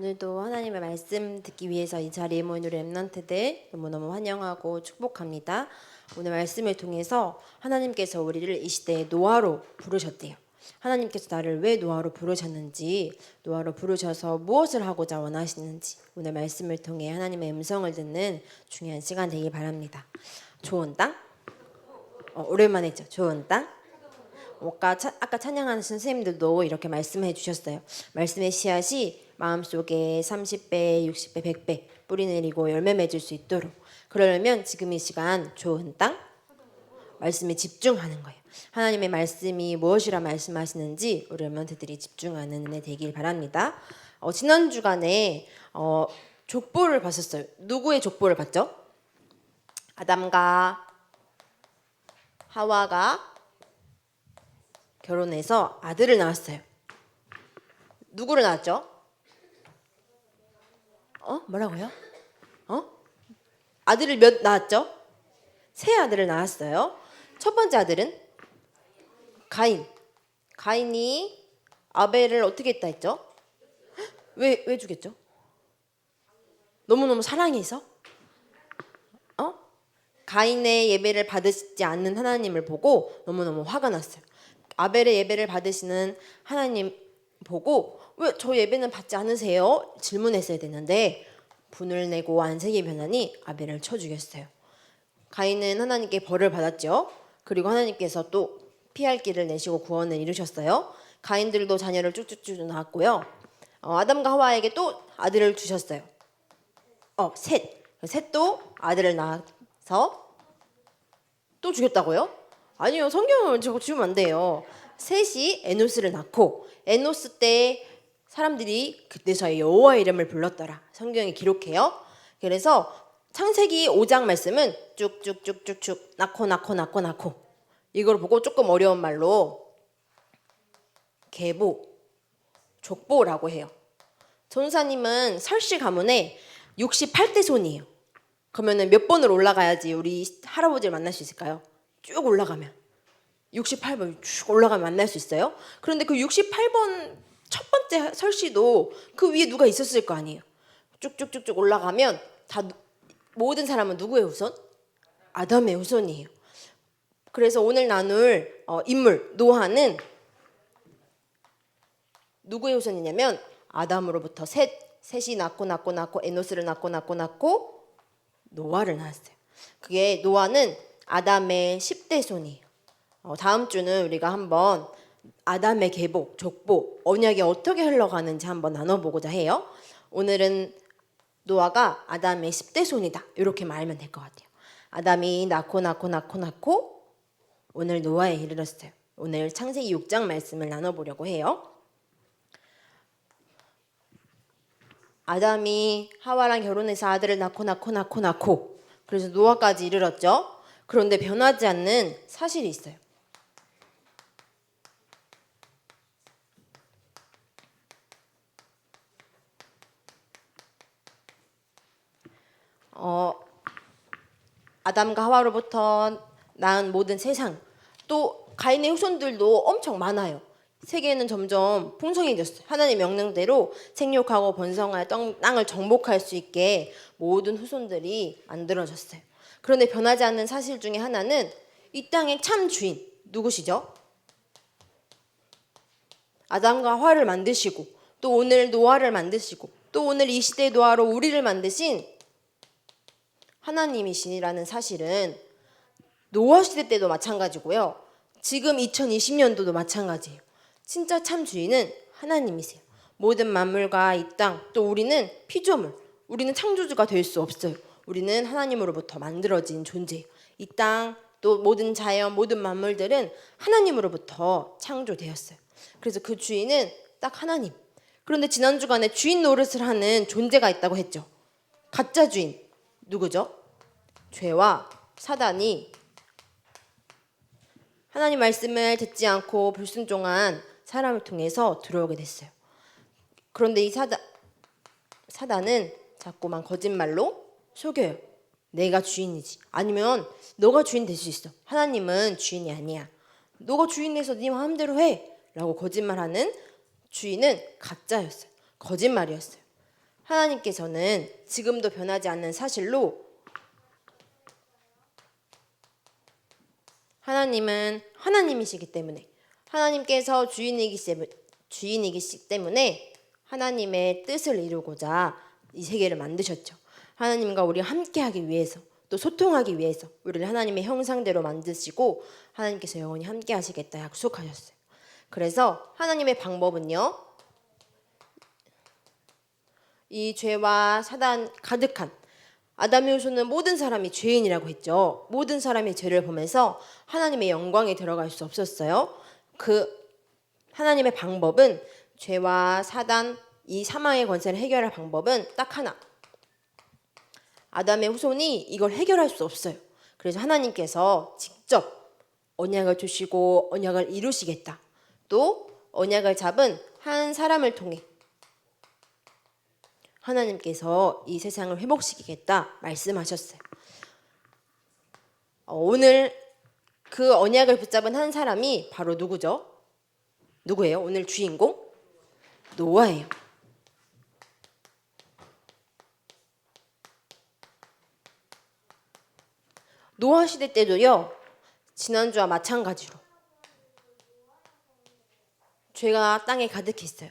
오늘도 하나님의 말씀 듣기 위해서 이 자리에 모인 우리 랩런트들 너무너무 환영하고 축복합니다. 오늘 말씀을 통해서 하나님께서 우리를 이 시대의 노아로 부르셨대요. 하나님께서 나를 왜 노아로 부르셨는지, 노아로 부르셔서 무엇을 하고자 원하시는지 오늘 말씀을 통해 하나님의 음성을 듣는 중요한 시간 되길 바랍니다. 좋은 땅? 어, 오랜만에 했죠. 좋은 땅? 차, 아까 찬양하는 선생님들도 이렇게 말씀해 주셨어요. 말씀의 씨앗이 마음속에 30배, 60배, 100배 뿌리 내리고 열매 맺을 수 있도록 그러려면 지금 이 시간 좋은 땅 말씀에 집중하는 거예요. 하나님의 말씀이 무엇이라 말씀하시는지 우리 멘트들이 집중하는 은혜 되길 바랍니다. 어, 지난 주간에 어, 족보를 봤었어요. 누구의 족보를 봤죠? 아담과 하와가 결혼해서 아들을 낳았어요. 누구를 낳았죠? 어? 뭐라고요? 어? 아들을 몇 낳았죠? 세 아들을 낳았어요. 첫 번째 아들은 가인. 가인이 아벨을 어떻게 했다 했죠? 왜, 왜 죽였죠? 너무너무 사랑해서? 어? 가인의 예배를 받으시지 않는 하나님을 보고 너무너무 화가 났어요. 아벨의 예배를 받으시는 하나님 보고 왜 저 예배는 받지 않으세요? 질문했어야 되는데 분을 내고 안색이 변하니 아벨을 쳐 죽였어요. 가인은 하나님께 벌을 받았죠. 그리고 하나님께서 또 피할 길을 내시고 구원을 이루셨어요. 가인들도 자녀를 쭉쭉쭉 낳았고요. 어, 아담과 하와에게 또 아들을 주셨어요. 어, 셋. 셋도 아들을 낳아서 또 죽였다고요? 아니요, 성경을 저거 안 돼요. 셋이 에노스를 낳고 에노스 때 사람들이 그때서야 여호와의 이름을 불렀더라. 성경이 기록해요. 그래서 창세기 5장 말씀은 쭉쭉쭉쭉쭉 낳고 낳고 낳고 낳고 이걸 보고 조금 어려운 말로 계보, 족보라고 해요. 전사님은 설씨 가문에 68대 손이에요. 그러면은 몇 번을 올라가야지 우리 할아버지를 만날 수 있을까요? 쭉 올라가면 68번 쭉 올라가면 만날 수 있어요. 그런데 그 68번 첫 번째 설씨도 그 위에 누가 있었을 거 아니에요. 쭉쭉쭉쭉 올라가면 다 누- 모든 사람은 누구의 후손? 아담의 후손이에요. 그래서 오늘 나눌 어, 인물 노아는 누구의 후손이냐면 아담으로부터 셋 셋이 낳고 낳고 낳고 에노스를 낳고 낳고 낳고 노아를 낳았어요. 그게 노아는 아담의 10대 손이에요. 어, 다음 주는 우리가 한번 아담의 계복, 족보, 언약이 어떻게 흘러가는지 한번 나눠보고자 해요. 오늘은 노아가 아담의 10대 손이다. 이렇게 말하면 될 것 같아요. 아담이 낳고 낳고 낳고 낳고 오늘 노아에 이르렀어요. 오늘 창세기 6장 말씀을 나눠보려고 해요. 아담이 하와랑 결혼해서 아들을 낳고 낳고 낳고 낳고 그래서 노아까지 이르렀죠. 그런데 변하지 않는 사실이 있어요. 어, 아담과 하와로부터 낳은 모든 세상 또 가인의 후손들도 엄청 많아요. 세계는 점점 풍성해졌어요. 하나님의 명령대로 생육하고 번성하여 땅- 땅을 정복할 수 있게 모든 후손들이 만들어졌어요. 그런데 변하지 않는 사실 중에 하나는 이 땅의 참 주인 누구시죠? 아담과 하와를 만드시고 또 오늘 노아를 만드시고 또 오늘 이 시대의 노아로 우리를 만드신 하나님이시라는 사실은 노아 시대 때도 마찬가지고요. 지금 2020년도도 마찬가지예요. 진짜 참 주인은 하나님이세요. 모든 만물과 이 땅, 또 우리는 피조물, 우리는 창조주가 될 수 없어요. 우리는 하나님으로부터 만들어진 존재예요. 이 땅, 또 모든 자연, 모든 만물들은 하나님으로부터 창조되었어요. 그래서 그 주인은 딱 하나님. 그런데 지난 주간에 주인 노릇을 하는 존재가 있다고 했죠. 가짜 주인 누구죠? 죄와 사단이 하나님 말씀을 듣지 않고 불순종한 사람을 통해서 들어오게 됐어요. 그런데 이 사단 사단은 자꾸만 거짓말로 속여요. 내가 주인이지. 아니면 너가 주인 될 수 있어. 하나님은 주인이 아니야. 너가 주인에서 네 마음대로 해. 라고 거짓말하는 주인은 가짜였어요. 거짓말이었어요. 하나님께서는 지금도 변하지 않는 사실로 하나님은 하나님이시기 때문에 하나님께서 주인이기 주인이기 때문에 하나님의 뜻을 이루고자 이 세계를 만드셨죠. 하나님과 우리 함께하기 위해서 또 소통하기 위해서 우리를 하나님의 형상대로 만드시고 하나님께서 영원히 함께 하시겠다 약속하셨어요. 그래서 하나님의 방법은요. 이 죄와 사단 가득한 아담의 후손은 모든 사람이 죄인이라고 했죠. 모든 사람이 죄를 보면서 하나님의 영광에 들어갈 수 없었어요. 그 하나님의 방법은 죄와 사단 이 사망의 권세를 해결할 방법은 딱 하나. 아담의 후손이 이걸 해결할 수 없어요. 그래서 하나님께서 직접 언약을 주시고 언약을 이루시겠다. 또 언약을 잡은 한 사람을 통해 하나님께서 이 세상을 회복시키겠다 말씀하셨어요. 어, 오늘 그 언약을 붙잡은 한 사람이 바로 누구죠? 누구예요? 오늘 주인공? 노아예요. 노아 시대 때도요. 지난주와 마찬가지로 죄가 땅에 가득했어요.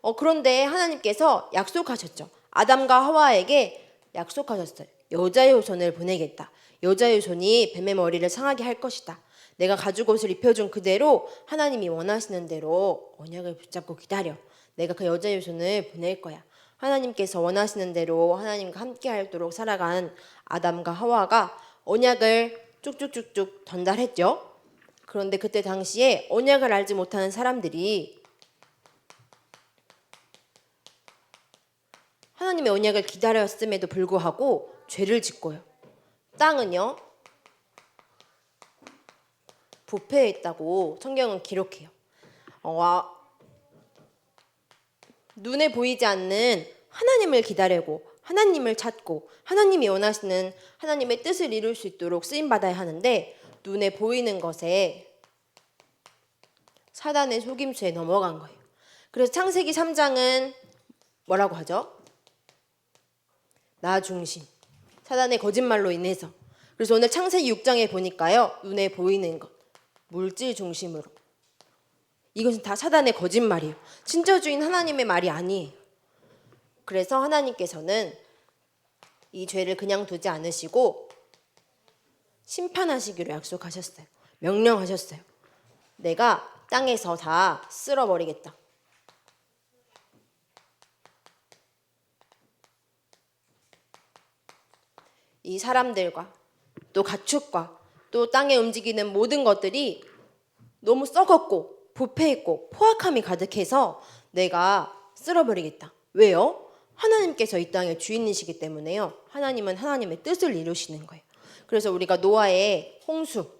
어, 그런데 하나님께서 약속하셨죠. 아담과 하와에게 약속하셨어요. 여자의 후손을 보내겠다. 여자의 후손이 뱀의 머리를 상하게 할 것이다. 내가 가죽 옷을 입혀준 그대로 하나님이 원하시는 대로 언약을 붙잡고 기다려. 내가 그 여자의 후손을 보낼 거야. 하나님께서 원하시는 대로 하나님과 함께 하도록 살아간 아담과 하와가 언약을 쭉쭉쭉쭉 전달했죠. 그런데 그때 당시에 언약을 알지 못하는 사람들이 하나님의 언약을 기다렸음에도 불구하고 죄를 짓고요. 땅은요. 부패했다고 성경은 기록해요. 어, 아, 눈에 보이지 않는 하나님을 기다리고 하나님을 찾고 하나님이 원하시는 하나님의 뜻을 이룰 수 있도록 쓰임 받아야 하는데 눈에 보이는 것에 사단의 속임수에 넘어간 거예요. 그래서 창세기 3장은 뭐라고 하죠? 나 중심. 사단의 거짓말로 인해서. 그래서 오늘 창세기 6장에 보니까요. 눈에 보이는 것. 물질 중심으로. 이것은 다 사단의 거짓말이에요. 진짜 주인 하나님의 말이 아니에요. 그래서 하나님께서는 이 죄를 그냥 두지 않으시고 심판하시기로 약속하셨어요. 명령하셨어요. 내가 땅에서 다 쓸어버리겠다. 이 사람들과 또 가축과 또 땅에 움직이는 모든 것들이 너무 썩었고 부패했고 포악함이 가득해서 내가 쓸어버리겠다. 왜요? 하나님께서 이 땅의 주인이시기 때문에요. 하나님은 하나님의 뜻을 이루시는 거예요. 그래서 우리가 노아의 홍수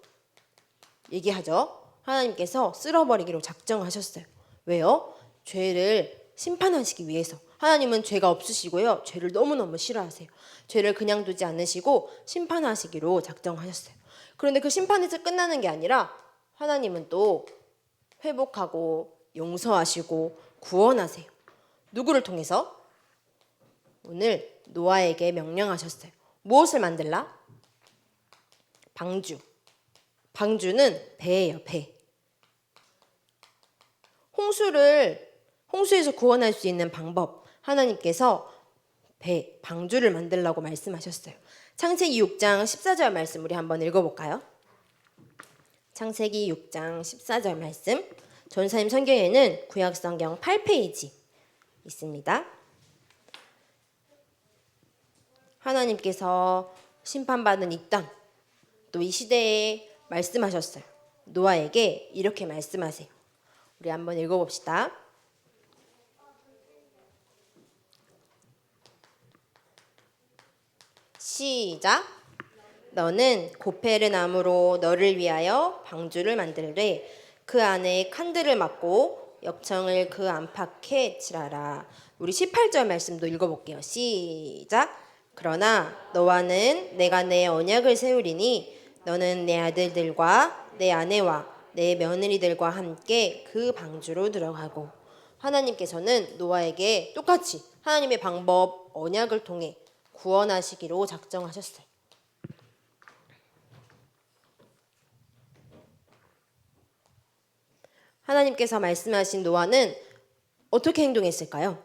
얘기하죠. 하나님께서 쓸어버리기로 작정하셨어요. 왜요? 죄를 심판하시기 위해서. 하나님은 죄가 없으시고요. 죄를 너무너무 싫어하세요. 죄를 그냥 두지 않으시고 심판하시기로 작정하셨어요. 그런데 그 심판에서 끝나는 게 아니라 하나님은 또 회복하고 용서하시고 구원하세요. 누구를 통해서? 오늘 노아에게 명령하셨어요. 무엇을 만들라? 방주. 방주는 배예요, 배. 홍수를 홍수에서 구원할 수 있는 방법 하나님께서 배, 방주를 만들라고 말씀하셨어요. 창세기 6장 14절 말씀 우리 한번 읽어볼까요? 창세기 6장 14절 말씀 전사님 성경에는 구약 성경 8페이지 있습니다. 하나님께서 심판받은 이 땅, 또 이 시대에 말씀하셨어요. 노아에게 이렇게 말씀하세요. 우리 한번 읽어봅시다. 시작. 너는 고페르 나무로 너를 위하여 방주를 만들되 그 안에 칸들을 막고 역청을 그 안팎에 칠하라. 우리 18절 말씀도 읽어볼게요. 시작. 그러나 너와는 내가 내 언약을 세우리니 너는 내 아들들과 내 아내와 내 며느리들과 함께 그 방주로 들어가고 하나님께서는 노아에게 똑같이 하나님의 방법 언약을 통해 구원하시기로 작정하셨어요. 하나님께서 말씀하신 노아는 어떻게 행동했을까요?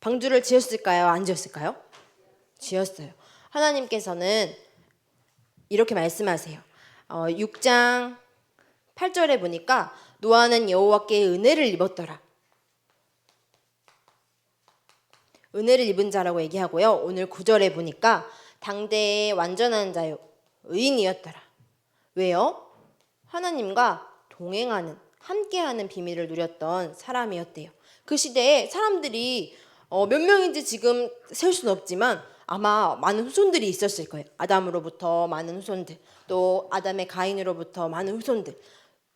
방주를 지었을까요? 안 지었을까요? 지었어요. 하나님께서는 이렇게 말씀하세요. 어, 6장 8절에 보니까 노아는 여호와께 은혜를 입었더라. 은혜를 입은 자라고 얘기하고요. 오늘 9절에 보니까 당대의 완전한 자요 의인이었더라. 왜요? 하나님과 동행하는 함께하는 비밀을 누렸던 사람이었대요. 그 시대에 사람들이 어, 몇 명인지 지금 셀 수는 없지만 아마 많은 후손들이 있었을 거예요. 아담으로부터 많은 후손들, 또 아담의 가인으로부터 많은 후손들,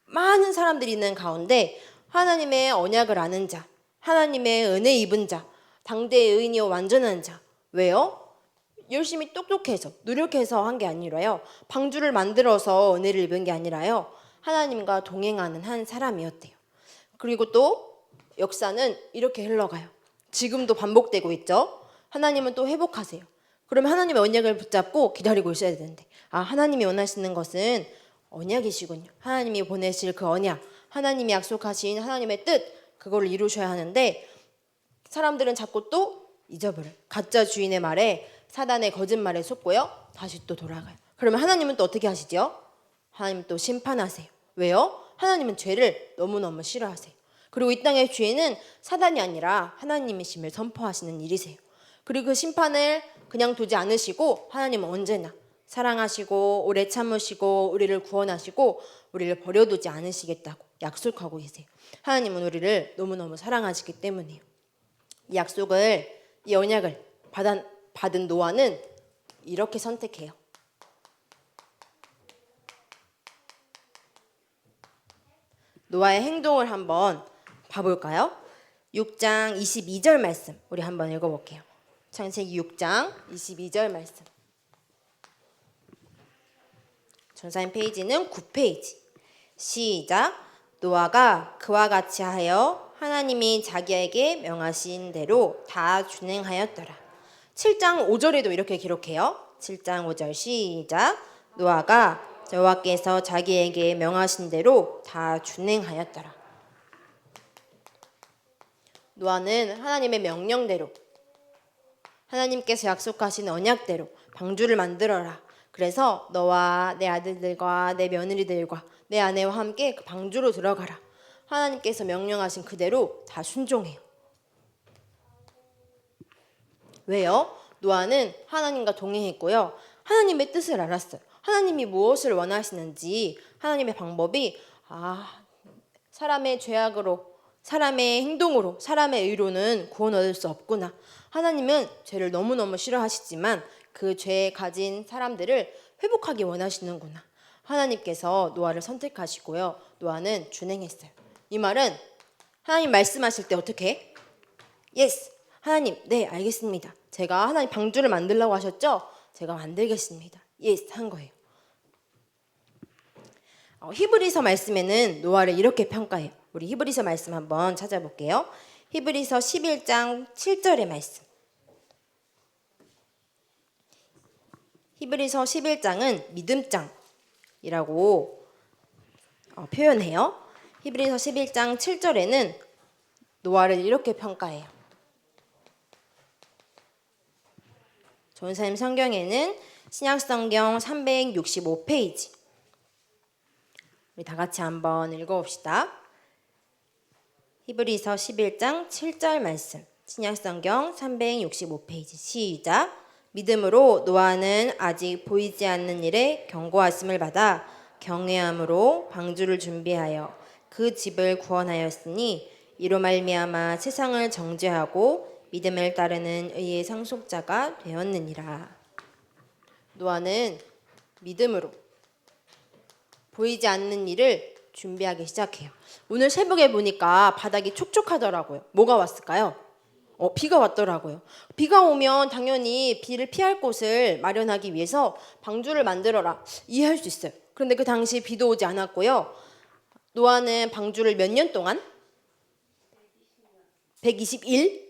많은 사람들이 있는 가운데 하나님의 언약을 아는 자, 하나님의 은혜 입은 자, 당대의 의인이요 완전한 자. 왜요? 열심히 똑똑해서 노력해서 한 게 아니라요. 방주를 만들어서 은혜를 입은 게 아니라요. 하나님과 동행하는 한 사람이었대요. 그리고 또 역사는 이렇게 흘러가요. 지금도 반복되고 있죠. 하나님은 또 회복하세요. 그러면 하나님의 언약을 붙잡고 기다리고 있어야 되는데, 아, 하나님이 원하시는 것은 언약이시군요. 하나님이 보내실 그 언약, 하나님이 약속하신 하나님의 뜻, 그거를 이루셔야 하는데, 사람들은 자꾸 또 잊어버려. 가짜 주인의 말에 사단의 거짓말에 속고요. 다시 또 돌아가요. 그러면 하나님은 또 어떻게 하시죠? 하나님 또 심판하세요. 왜요? 하나님은 죄를 너무너무 싫어하세요. 그리고 이 땅의 죄는 사단이 아니라 하나님이심을 선포하시는 일이세요. 그리고 그 심판을 그냥 두지 않으시고 하나님은 언제나 사랑하시고 오래 참으시고 우리를 구원하시고 우리를 버려두지 않으시겠다고 약속하고 계세요. 하나님은 우리를 너무너무 사랑하시기 때문이에요. 이 약속을 이 언약을 받은, 받은 노아는 이렇게 선택해요. 노아의 행동을 한번 봐볼까요? 6장 22절 말씀 우리 한번 읽어볼게요. 창세기 6장 22절 말씀. 전사인 페이지는 9페이지. 시작. 노아가 그와 같이 하여 하나님이 자기에게 명하신 대로 다 준행하였더라. 7장 5절에도 이렇게 기록해요. 7장 5절 시작. 노아가 여호와께서 자기에게 명하신 대로 다 준행하였더라. 노아는 하나님의 명령대로 하나님께서 약속하신 언약대로 방주를 만들어라. 그래서 너와 내 아들들과 내 며느리들과 내 아내와 함께 그 방주로 들어가라. 하나님께서 명령하신 그대로 다 순종해요. 왜요? 노아는 하나님과 동행했고요. 하나님의 뜻을 알았어요. 하나님이 무엇을 원하시는지 하나님의 방법이 아 사람의 죄악으로 사람의 행동으로 사람의 의로는 구원 얻을 수 없구나. 하나님은 죄를 너무너무 싫어하시지만 그 죄에 가진 사람들을 회복하기 원하시는구나. 하나님께서 노아를 선택하시고요. 노아는 준행했어요. 이 말은 하나님 말씀하실 때 어떻게? 예스. 하나님, 네, 알겠습니다. 제가 하나님 방주를 만들라고 하셨죠? 제가 만들겠습니다. 예스 한 거예요. 어, 히브리서 말씀에는 노아를 이렇게 평가해요. 우리 히브리서 말씀 한번 찾아볼게요. 히브리서 11장 7절의 말씀. 히브리서 11장은 믿음장이라고 어, 표현해요. 히브리서 11장 7절에는 노아를 이렇게 평가해요. 전사님 성경에는 신약성경 365페이지 우리 다 같이 한번 읽어봅시다. 히브리서 11장 7절 말씀 신약성경 365페이지 시작 믿음으로 노아는 아직 보이지 않는 일에 경고하심을 받아 경외함으로 방주를 준비하여 그 집을 구원하였으니 이로 말미암아 세상을 정죄하고 믿음을 따르는 의의 상속자가 되었느니라. 노아는 믿음으로 보이지 않는 일을 준비하기 시작해요. 오늘 새벽에 보니까 바닥이 촉촉하더라고요. 뭐가 왔을까요? 어, 비가 왔더라고요. 비가 오면 당연히 비를 피할 곳을 마련하기 위해서 방주를 만들어라. 이해할 수 있어요. 그런데 그 당시 비도 오지 않았고요. 노아는 방주를 몇 년 동안? 121?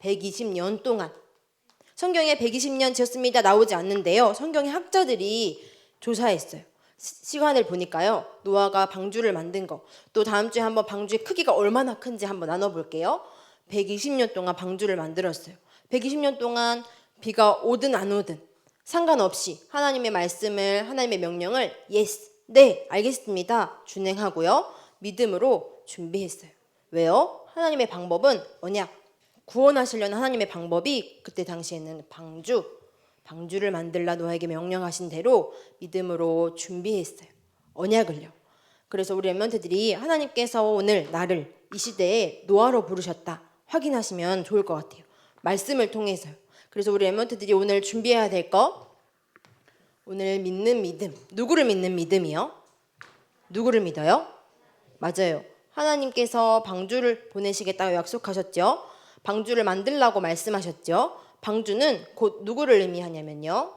120년 동안 성경에 120년 지었습니다 나오지 않는데요. 성경의 학자들이 조사했어요. 시- 시간을 보니까요. 노아가 방주를 만든 거. 또 다음 주에 한번 방주의 크기가 얼마나 큰지 한번 나눠 볼게요. 120년 동안 방주를 만들었어요. 120년 동안 비가 오든 안 오든 상관없이 하나님의 말씀을 하나님의 명령을 yes 네 알겠습니다. 준행하고요. 믿음으로 준비했어요. 왜요? 하나님의 방법은 언약. 구원하시려는 하나님의 방법이 그때 당시에는 방주. 방주를 만들라 노아에게 명령하신 대로 믿음으로 준비했어요. 언약을요. 그래서 우리 엠런트들이 하나님께서 오늘 나를 이 시대에 노아로 부르셨다 확인하시면 좋을 것 같아요. 말씀을 통해서요. 그래서 우리 엠런트들이 오늘 준비해야 될 거 오늘 믿는 믿음 누구를 믿는 믿음이요? 누구를 믿어요? 맞아요. 하나님께서 방주를 보내시겠다고 약속하셨죠. 방주를 만들라고 말씀하셨죠. 방주는 곧 누구를 의미하냐면요.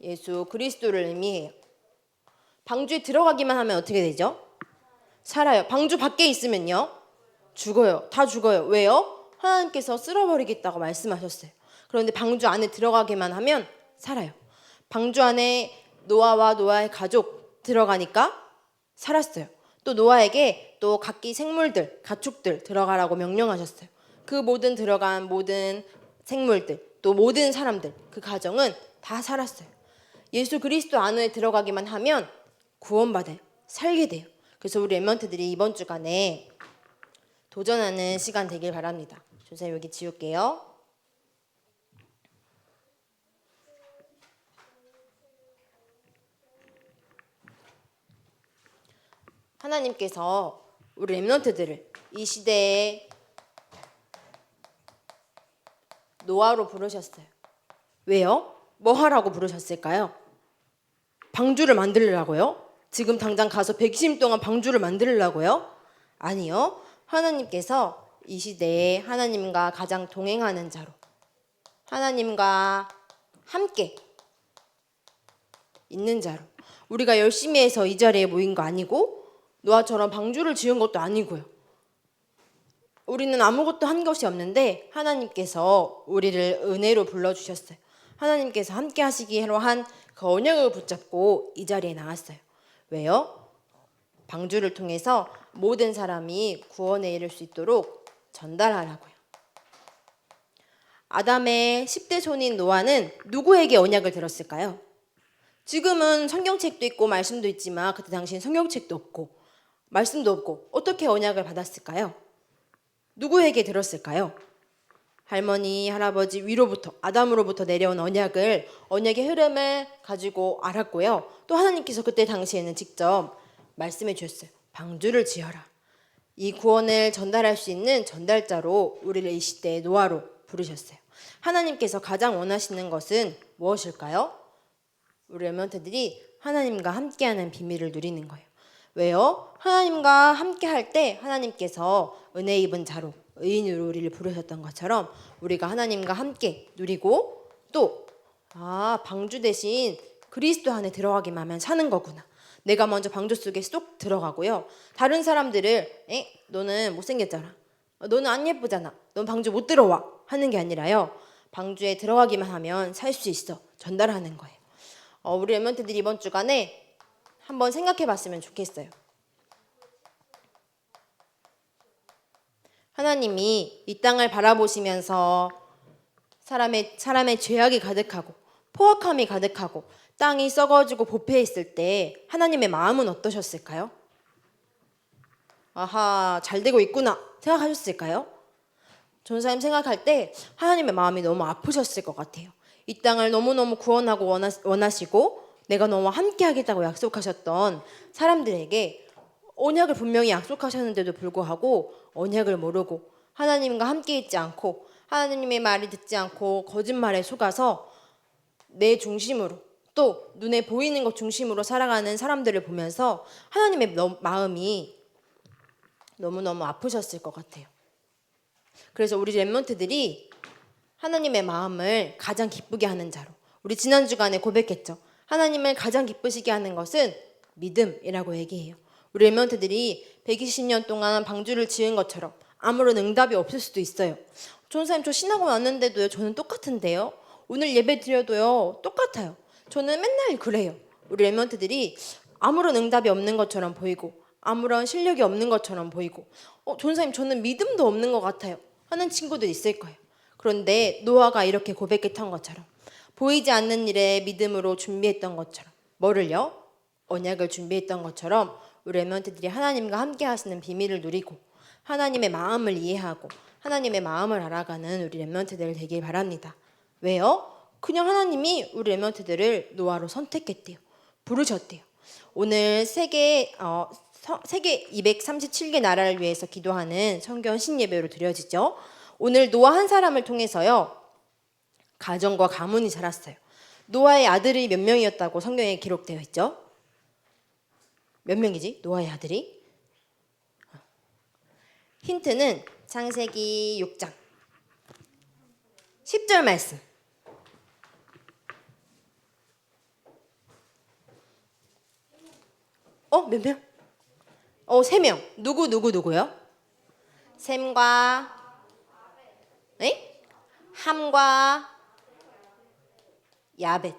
예수 그리스도를 의미해요. 방주에 들어가기만 하면 어떻게 되죠? 살아요. 방주 밖에 있으면요. 죽어요. 다 죽어요. 왜요? 하나님께서 쓸어버리겠다고 말씀하셨어요. 그런데 방주 안에 들어가기만 하면 살아요. 방주 안에 노아와 노아의 가족 들어가니까 살았어요. 또 노아에게 또 각기 생물들, 가축들 들어가라고 명령하셨어요. 그 모든 들어간 모든 생물들, 또 모든 사람들, 그 가정은 다 살았어요. 예수 그리스도 안에 들어가기만 하면 구원받아요. 살게 돼요. 그래서 우리 엠먼트들이 이번 주간에 도전하는 시간 되길 바랍니다. 선생님 여기 지울게요. 하나님께서 우리 렘넌트들을 이 시대에 노아로 부르셨어요. 왜요? 뭐 하라고 부르셨을까요? 방주를 만들려고요? 지금 당장 가서 120년 동안 방주를 만들려고요? 아니요. 하나님께서 이 시대에 하나님과 가장 동행하는 자로 하나님과 함께 있는 자로 우리가 열심히 해서 이 자리에 모인 거 아니고 노아처럼 방주를 지은 것도 아니고요. 우리는 아무것도 한 것이 없는데 하나님께서 우리를 은혜로 불러주셨어요. 하나님께서 함께 하시기로 한 그 언약을 붙잡고 이 자리에 나왔어요. 왜요? 방주를 통해서 모든 사람이 구원에 이를 수 있도록 전달하라고요. 아담의 10대 손인 노아는 누구에게 언약을 들었을까요? 지금은 성경책도 있고 말씀도 있지만 그때 당시엔 성경책도 없고 말씀도 없고 어떻게 언약을 받았을까요? 누구에게 들었을까요? 할머니, 할아버지 위로부터 아담으로부터 내려온 언약을 언약의 흐름을 가지고 알았고요. 또 하나님께서 그때 당시에는 직접 말씀해 주셨어요. 방주를 지어라. 이 구원을 전달할 수 있는 전달자로 우리를 이 시대의 노아로 부르셨어요. 하나님께서 가장 원하시는 것은 무엇일까요? 우리 렘런트들이 하나님과 함께하는 비밀을 누리는 거예요. 왜요? 하나님과 함께 할 때 하나님께서 은혜 입은 자로 의인으로 우리를 부르셨던 것처럼 우리가 하나님과 함께 누리고 또 아, 방주 대신 그리스도 안에 들어가기만 하면 사는 거구나. 내가 먼저 방주 속에 쏙 들어가고요. 다른 사람들을 에? 너는 못생겼잖아. 어, 너는 안 예쁘잖아. 넌 방주 못 들어와. 하는 게 아니라요. 방주에 들어가기만 하면 살 수 있어. 전달하는 거예요. 어, 우리 엠런트들이 이번 주간에 한번 생각해 봤으면 좋겠어요. 하나님이 이 땅을 바라보시면서 사람의 사람의 죄악이 가득하고 포악함이 가득하고 땅이 썩어지고 있을 때 하나님의 마음은 어떠셨을까요? 아하, 잘 되고 있구나 생각하셨을까요? 전사님 생각할 때 하나님의 마음이 너무 아프셨을 것 같아요. 이 땅을 너무너무 구원하고 원하, 원하시고 내가 너무 함께 하겠다고 약속하셨던 사람들에게 언약을 분명히 약속하셨는데도 불구하고 언약을 모르고 하나님과 함께 있지 않고 하나님의 말을 듣지 않고 거짓말에 속아서 내 중심으로 또 눈에 보이는 것 중심으로 살아가는 사람들을 보면서 하나님의 너- 마음이 너무너무 아프셨을 것 같아요. 그래서 우리 랩몬트들이 하나님의 마음을 가장 기쁘게 하는 자로 우리 지난 주간에 고백했죠. 하나님을 가장 기쁘시게 하는 것은 믿음이라고 얘기해요. 우리 랩몬트들이 120년 동안 방주를 지은 것처럼 아무런 응답이 없을 수도 있어요. 전사님 저 신하고 왔는데도요. 저는 똑같은데요. 오늘 예배 드려도요. 똑같아요. 저는 맨날 그래요. 우리 레몬트들이 아무런 응답이 없는 것처럼 보이고 아무런 실력이 없는 것처럼 보이고 어, 전사님 저는 믿음도 없는 것 같아요. 하는 친구들 있을 거예요. 그런데 노아가 이렇게 고백했던 것처럼 보이지 않는 일에 믿음으로 준비했던 것처럼 뭐를요? 언약을 준비했던 것처럼 우리 레몬트들이 하나님과 함께 하시는 비밀을 누리고 하나님의 마음을 이해하고 하나님의 마음을 알아가는 우리 렘넌트들 되길 바랍니다. 왜요? 그냥 하나님이 우리 렘넌트들을 노아로 선택했대요. 부르셨대요. 오늘 세계 어, 서- 세계 237개 나라를 위해서 기도하는 성경 신예배로 드려지죠. 오늘 노아 한 사람을 통해서요. 가정과 가문이 자랐어요. 노아의 아들이 몇 명이었다고 성경에 기록되어 있죠? 몇 명이지? 노아의 아들이? 힌트는 창세기 6장 10절 말씀. 어, 몇 명? 어, 세 명. 누구 누구 누구요? 셈과 에? 함과 야벳.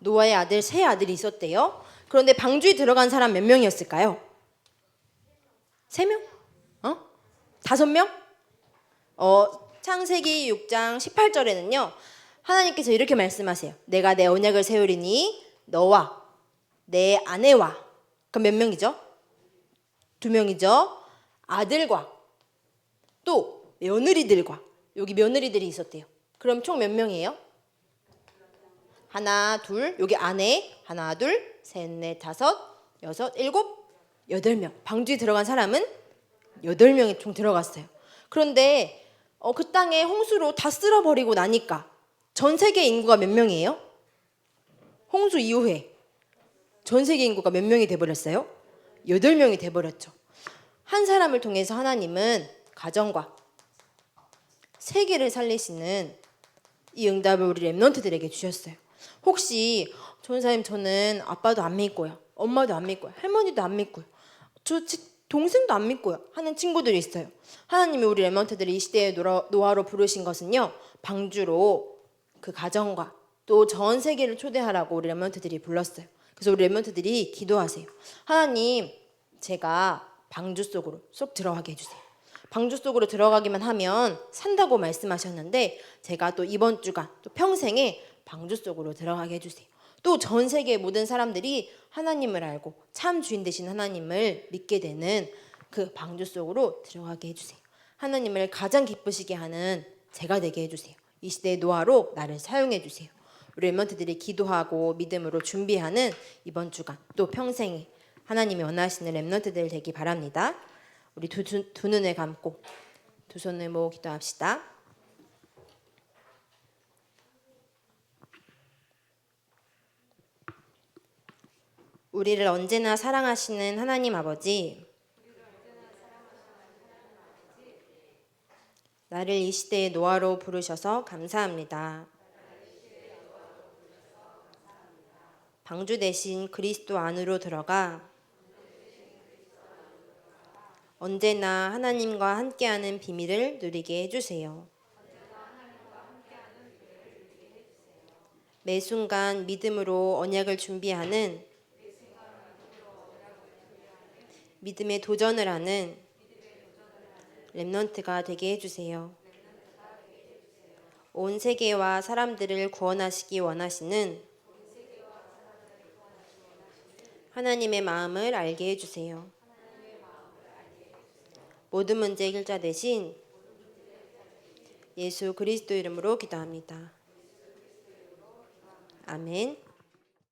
노아의 아들 세 아들이 있었대요. 그런데 방주에 들어간 사람 몇 명이었을까요? 세 명? 어? 다섯 명? 어, 창세기 6장 18절에는요. 하나님께서 이렇게 말씀하세요. 내가 내 언약을 세우리니 너와 내 아내와 그럼 몇 명이죠? 두 명이죠. 아들과 또 며느리들과 여기 며느리들이 있었대요. 그럼 총 몇 명이에요? 하나, 둘, 여기 아내, 하나, 둘, 셋, 넷, 다섯, 여섯, 일곱, 여덟 명. 방주에 들어간 사람은 여덟 명이 총 들어갔어요. 그런데 어, 그 땅에 홍수로 다 쓸어버리고 나니까 전 세계 인구가 몇 명이에요? 홍수 이후에 전 세계 인구가 몇 명이 돼버렸어요? 여덟 명이 돼버렸죠. 한 사람을 통해서 하나님은 가정과 세계를 살리시는 이 응답을 우리 랩런트들에게 주셨어요. 혹시 전사님 저는 아빠도 안 믿고요. 엄마도 안 믿고요. 할머니도 안 믿고요. 저 지- 동생도 안 믿고요. 하는 친구들이 있어요. 하나님이 우리 랩런트들을 이 시대의 노아로 부르신 것은요. 방주로 그 가정과 또 전 세계를 초대하라고 우리 랩런트들이 불렀어요. 그래서 우리 랩런트들이 기도하세요. 하나님 제가 방주 속으로 쏙 들어가게 해주세요. 방주 속으로 들어가기만 하면 산다고 말씀하셨는데 제가 또 이번 주간 또 평생에 방주 속으로 들어가게 해주세요. 또 전 세계 모든 사람들이 하나님을 알고 참 주인 되신 하나님을 믿게 되는 그 방주 속으로 들어가게 해주세요. 하나님을 가장 기쁘시게 하는 제가 되게 해주세요. 이 시대의 노아로 나를 사용해 주세요. 우리 랩런트들이 기도하고 믿음으로 준비하는 이번 주간 또 평생에 하나님이 원하시는 랩런트들 되기 바랍니다. 우리 두, 두, 두 눈을 감고 두 손을 모으고 기도합시다. 우리를 언제나 사랑하시는 하나님 아버지, 나를 이 시대의 노아로 부르셔서 감사합니다. 방주 대신 그리스도 안으로 들어가 언제나 하나님과 함께하는 비밀을 누리게 해주세요. 매 순간 믿음으로 언약을 준비하는 믿음의 도전을 하는 렘넌트가 되게 해주세요. 온 세계와 사람들을 구원하시기 원하시는 하나님의 마음을 알게 해주세요. 모든 문제 해결자 대신 예수 그리스도 이름으로 기도합니다. 아멘.